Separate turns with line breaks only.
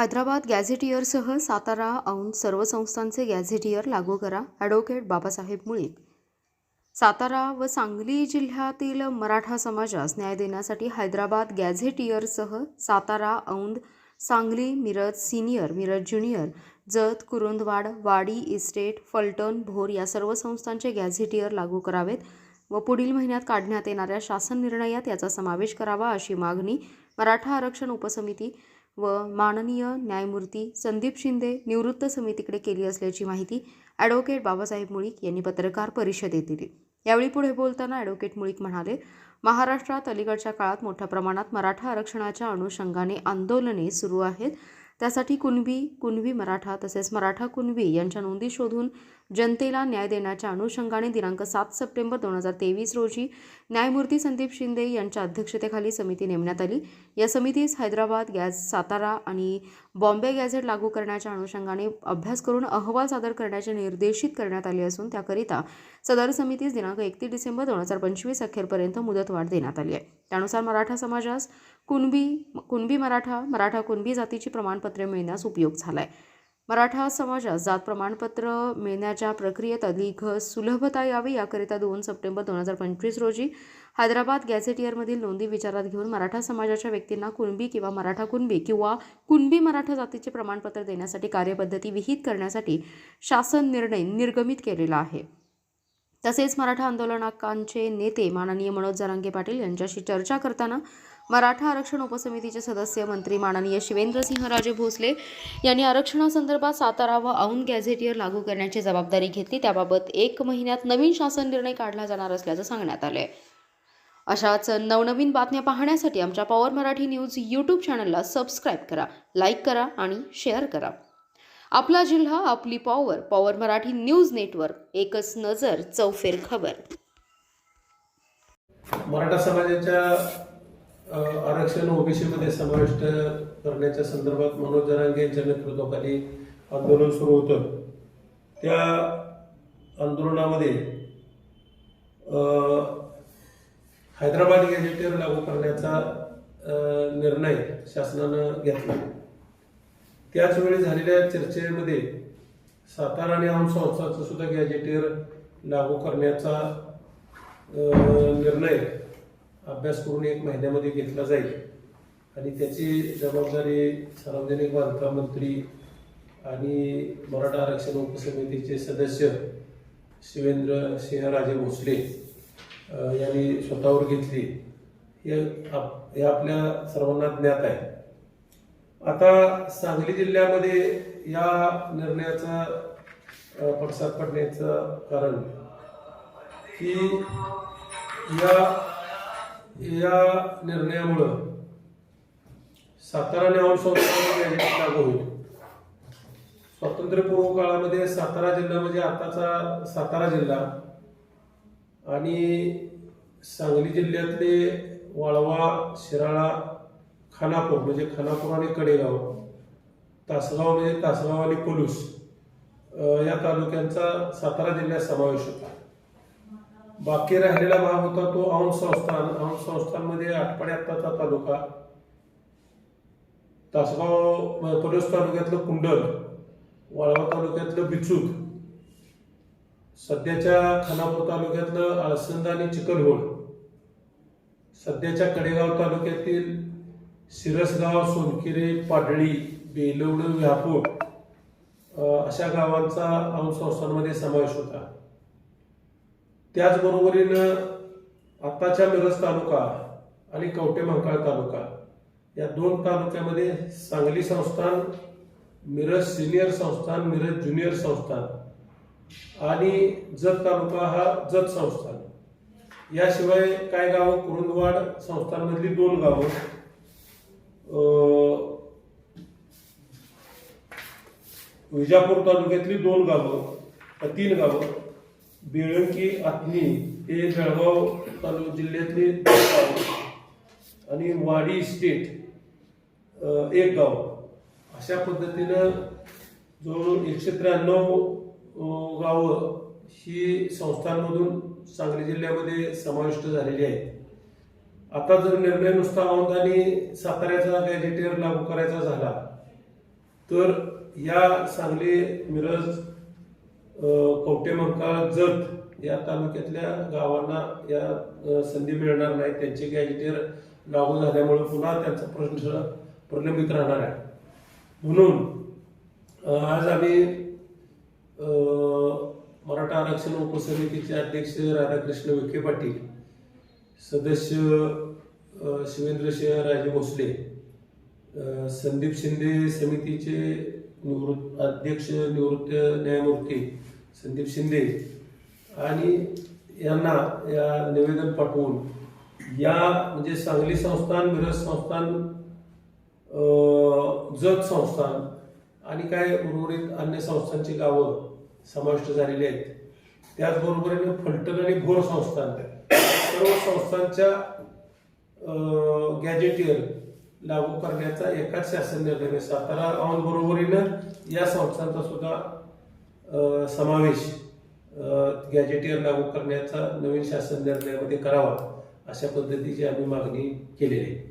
हैदराबाद गॅझेटियरसह सातारा औंध सर्व संस्थांचे गॅझेटियर लागू करा. ॲडव्होकेट बाबासाहेब मुळीक सातारा व सांगली जिल्ह्यातील मराठा समाजास न्याय देण्यासाठी Hyderabad गॅझेटियरसह Satara Aundh Sangli Miraj senior Miraj junior Jath Kurundwad Wadi estate Phaltan Bhor या सर्व संस्थांचे गॅझेटियर लागू करावेत व पुढील महिन्यात काढण्यात येणाऱ्या शासन निर्णयात याचा समावेश करावा अशी मागणी मराठा आरक्षण उपसमिती व माननीय न्यायमूर्ती संदीप शिंदे निवृत्त समितीकडे केली असल्याची माहिती ॲडव्होकेट बाबासाहेब मुळीक यांनी पत्रकार परिषदेत दिली. यावेळी पुढे बोलताना ॲडव्होकेट मुळीक म्हणाले महाराष्ट्रात अलीकडच्या काळात मोठ्या प्रमाणात मराठा आरक्षणाच्या अनुषंगाने आंदोलने सुरू आहेत. त्यासाठी कुणबी कुणबी मराठा तसेच मराठा कुणबी यांच्या नोंदी शोधून जनतेला न्याय देण्याच्या अनुषंगाने दिनांक सात सप्टेंबर दोन हजार तेवीस रोजी न्यायमूर्ती संदीप शिंदे यांच्या अध्यक्षतेखाली समिती नेमण्यात आली. या समितीस हैदराबाद गॅस सातारा आणि बॉम्बे गॅझेट लागू करण्याच्या अनुषंगाने अभ्यास करून अहवाल सादर करण्याचे निर्देशित करण्यात आले असून त्याकरिता सदर समितीस दिनांक एकतीस डिसेंबर दोन हजार पंचवीस अखेरपर्यंत मुदतवाढ देण्यात आली आहे. त्यानुसार मराठा समाजास कुणबी कुणबी मराठा मराठा कुणबी जातीची प्रमाणपत्रे मिळण्यास उपयोग झाला आहे मराठा समाजात जात प्रमाणपत्र मिळण्याच्या प्रक्रियेत अधिक सुलभता यावी याकरिता दोन सप्टेंबर दोन हजार पंचवीस रोजी हैदराबाद गॅझेटियरमधील नोंदी विचारात घेऊन मराठा समाजाच्या व्यक्तींना कुणबी किंवा मराठा कुणबी किंवा कुणबी मराठा जातीचे प्रमाणपत्र देण्यासाठी कार्यपद्धती विहित करण्यासाठी शासन निर्णय निर्गमित केलेला आहे. तसेच मराठा आंदोलनाकांचे नेते माननीय मनोज जरांगे पाटील यांच्याशी चर्चा करताना मराठा आरक्षण उपसमितीचे सदस्य मंत्री माननीय शिवेंद्रसिंहराजे भोसले यांनी आरक्षणासंदर्भात सातारा व औंध गॅझेटियर लागू करण्याची जबाबदारी घेतली. त्याबाबत एक महिन्यात नवीन शासन निर्णय काढला जाणार असल्याचं सांगण्यात आलं अशाच नवनवीन बातम्या पाहण्यासाठी आमच्या पॉवर मराठी न्यूज यूट्यूब चॅनलला सबस्क्राईब करा लाईक करा आणि शेअर करा. आपला जिल्हा आपली power power Marathi news network एकच नजर चौफेर खबर.
मराठा समाजाच्या आरक्षण ओबीसीमध्ये समाविष्ट करण्याच्या संदर्भात मनोज जरांगे यांच्या नेतृत्वाखाली आंदोलन सुरू होतं. त्या आंदोलनामध्ये हैदराबाद गॅजेटर लागू करण्याचा निर्णय शासनानं घेतला. त्याचवेळी झालेल्या चर्चेमध्ये सातारा आणि आम संस्थाचं सुद्धा गॅजेटियर लागू करण्याचा निर्णय अभ्यास करून एक महिन्यामध्ये घेतला जाईल. आणि त्याची जबाबदारी सार्वजनिक बांधकाम मंत्री आणि मराठा आरक्षण उपसमितीचे सदस्य शिवेंद्र सिंहराजे भोसले यांनी स्वतःवर घेतली. हे आप- हे आपल्या सर्वांना ज्ञात आहे. आता सांगली जिल्ह्यामध्ये या निर्णयाचा पडसाद पडण्याचं कारण की या या निर्णयामुळं सातारा आणि औंध लागू होईल. स्वातंत्र्यपूर्व काळामध्ये सातारा जिल्हा म्हणजे आताचा सातारा जिल्हा आणि सांगली जिल्ह्यातले वाळवा शिराळा खानापूर म्हणजे खानापूर आणि कडेगाव तासगाव म्हणजे तासगाव आणि पलूस या तालुक्यांचा सातारा जिल्ह्यात समावेश होता. बाकी राहिलेला भाग होता तो औंध संस्थान औंध संस्थानमध्ये आत्ताचा तालुका. तासगाव म, पलूस तालुक्यातलं कुंडल वाळवा तालुक्यातलं बिचूक सध्याच्या खानापूर तालुक्यातलं आसंद आणि चिकलहोड सध्याच्या कडेगाव तालुक्यातील सिरसगाव सोनकिरे पाडळी बेलवड व्यापूर अशा गावांचा औंध संस्थांमध्ये समावेश होता. त्याचबरोबरीनं आत्ताच्या मिरज तालुका आणि कवटे महाकाळ तालुका या दोन तालुक्यामध्ये सांगली संस्थान मिरज सिनियर संस्थान मिरज ज्युनियर संस्थान आणि जत तालुका हा जत संस्थान. याशिवाय काय गावं? कुरुंदवाड संस्थांमधली दोन गावं. विजापूर तालुक्यातली दोन गावं अ, तीन गावं. बेळंकी आत्मी हे जळगाव तालुका जिल्ह्यातले आणि वाडी स्टेट एक गाव. अशा पद्धतीनं जवळजवळ एकशे त्र्याण्णव गावं ही संस्थांमधून सांगली जिल्ह्यामध्ये समाविष्ट झालेली आहेत. आता जर निर्णय नुसता औंध आणि साताऱ्याचा गॅजेटियर लागू करायचा झाला तर या सांगली मिरज कवटेमंकाळ जत या तालुक्यातल्या गावांना या संधी मिळणार नाही. त्यांचे गॅजेटर लागू झाल्यामुळे पुन्हा त्यांचा प्रश्न प्रलंबित राहणार आहे. म्हणून आज आम्ही मराठा आरक्षण उपसमितीचे अध्यक्ष राधाकृष्ण विखे पाटील सदस्य शिवेंद्र सिंह राजे भोसले संदीप शिंदे समितीचे निवृत्त अध्यक्ष निवृत्त न्यायमूर्ती संदीप शिंदे आणि यांना या निवेदन पाठवून या म्हणजे सांगली संस्थान मिरज संस्थान जत संस्थान आणि काय उर्वरित अन्य संस्थांची गावं समाविष्ट झालेली आहेत. त्याचबरोबरीने फलटण आणि भोर संस्थान सर्व संस्थांच्या गॅजेटियर लागू करण्याचा एकाच शासन निर्णय सातारा औंध बरोबरीनं या संस्थांचा सुद्धा समावेश गॅजेटियर लागू करण्याचा नवीन शासन निर्णयामध्ये करावा अशा पद्धतीची आम्ही मागणी केलेली आहे.